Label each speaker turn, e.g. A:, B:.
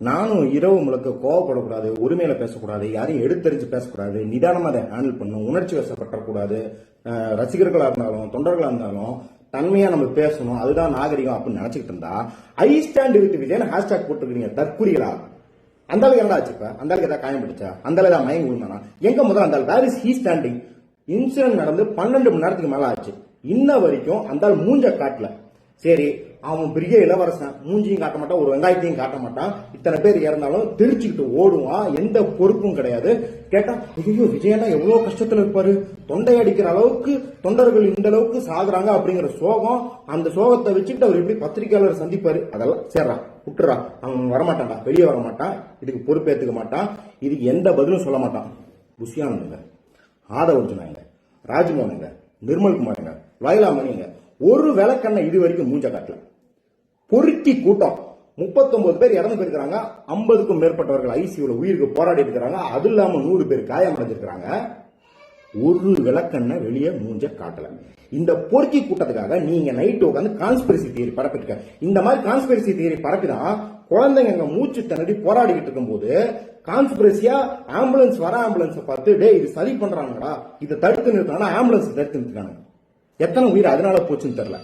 A: நானும் இரவு முழுக்க கோவப்படக்கூடாது உரிமையில பேசக்கூடாது யாரையும் எடுத்தறிஞ்சு பேசக்கூடாது நிதானமா அதை ஹேண்டில் பண்ணணும் உணர்ச்சி வசப்பட்டக்கூடாது ரசிகர்களாக ரசிகர்களா இருந்தாலும் தொண்டர்களா இருந்தாலும் தன்மையா நம்ம பேசணும் அதுதான் நாகரிகம் அப்படின்னு நினச்சிக்கிட்டு இருந்தா I stand with Vijay hashtag போட்டுருக்கீங்க தற்குறிகளா? அந்த அளவுக்கு என்ன ஆச்சு இப்ப? அந்த அளவுக்கு ஏதாவது காயம் பிடிச்சா அந்த அளவுக்கு ஏதாவது மயங்கி விழுந்தானா? எங்க முதல் அந்த where is he standing incident நடந்து பன்னெண்டு மணி நேரத்துக்கு மேல ஆச்சு. இன்ன வரைக்கும் அந்த மூஞ்ச காட்டல. சரி அவன் பெரிய இளவரசன் மூஞ்சியும் காட்ட மாட்டான் ஒரு வெங்காயத்தையும் காட்ட மாட்டான். இத்தனை பேர் இறந்தாலும் தெரிச்சுக்கிட்டு ஓடுவான். எந்த பொறுப்பும் கிடையாது. கேட்டா ஐயோ விஜயனா எவ்வளவு கஷ்டத்துல இருப்பாரு? தொண்டை அடிக்கிற அளவுக்கு தொண்டர்கள் இந்த அளவுக்கு சாகுறாங்க அப்படிங்கிற சோகம் அந்த சோகத்தை வச்சுக்கிட்டு அவர் எப்படி பத்திரிகையாளர் சந்திப்பாரு? அதெல்லாம் சேர்றா விட்டுறா. அவன் வரமாட்டான்டா வெளியே வர மாட்டான் இதுக்கு பொறுப்பேற்றுக்க மாட்டான். இதுக்கு எந்த பதிலும் சொல்ல மாட்டான். புஷியானந்துங்க ஆதவர்ஜுனாங்க ராஜ்மோகனுங்க நிர்மல்குமாருங்க வயலாமணிங்க ஒரு விளக்கண்ணை இது வரைக்கும் மூஞ்ச காட்டல. பொறுக்கி கூட்டம். 39 பேர் இறந்து போயிருக்கிறாங்க. ஐம்பதுக்கும் மேற்பட்டவர்கள் ஐசியூல உயிருக்கு போராடி இருக்கிறாங்க. அது இல்லாம நூறு பேர் காயமடைஞ்சிருக்கிறாங்க. ஒரு விளக்கண்ணை வெளியே மூஞ்ச காட்டல. இந்த பொறுக்கி கூட்டத்துக்காக நீங்க நைட்டு உட்காந்து கான்ஸ்பிரசி தியரி பரப்பிட்டு இந்த மாதிரி கான்ஸ்பிரசி தியரி பரப்பிதான் குழந்தைங்க அங்க மூச்சு திணறி போராடிக்கிட்டு இருக்கும்போது கான்ஸ்பிரசியா ஆம்புலன்ஸ் வர ஆம்புலன்ஸை பார்த்து டே இது சரி பண்றாங்கடா இதை தடுத்து நிறுத்தானா ஆம்புலன்ஸ் தடுத்து நிறுத்தினாங்க எத்தனை உயிர் அதனால போச்சுன்னு தெரியல.